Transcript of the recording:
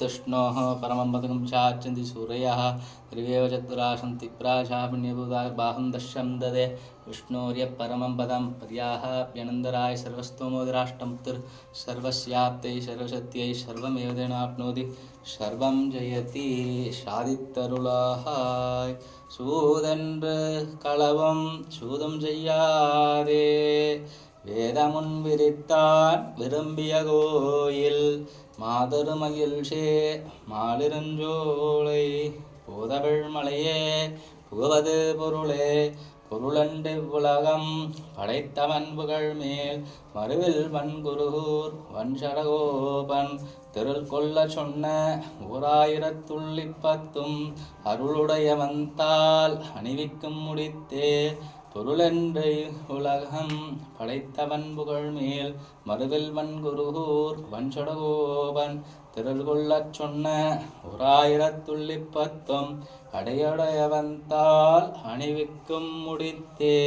तृष्णोः परमं पदकं चार्चन्ति सूरयः त्रिवेव चतुरा सन्ति प्राशाः पुण्यभूता बाहुं दश्यं ददे विष्णोर्यः परमं पदं पर्याहाप्यनन्दराय सर्वस्तोमोदराष्टमुत्तर सर्वस्याप्तै सर्वशक्त्यै सर्वमेव तेनाप्नोति सर्वं जयति சாதித்தருளாய் சூதென்று களவும் சூதம் செய்யாதே வேதமுன் விரித்தான் விரும்பிய கோயில் மாதரு மகிழ்ச்சே மாலிருஞ்சோலை பூதவிழ் மலையே புகுவது பொருளே பொருளண்டு உலகம் படைத்தவன் புகழ் மேல் மறுவில் வன்குருகூர் வன்சடகோபன் திருள் கொள்ள சொன்ன ஓராயிரத்துள்ளிப்பத்தும் அருளுடையவந்தால் அணிவிக்கும் முடித்தே பொருளென்றை உலகம் படைத்தவன் புகழ் மேல் மறுவில் வன்குருகூர் வன்சடகோபன் திரள் கொள்ளச் சொன்ன ஓராயிரத்துள்ளிப்பத்தும் அடையடையவந்தால் அணிவிக்கும் முடித்தே.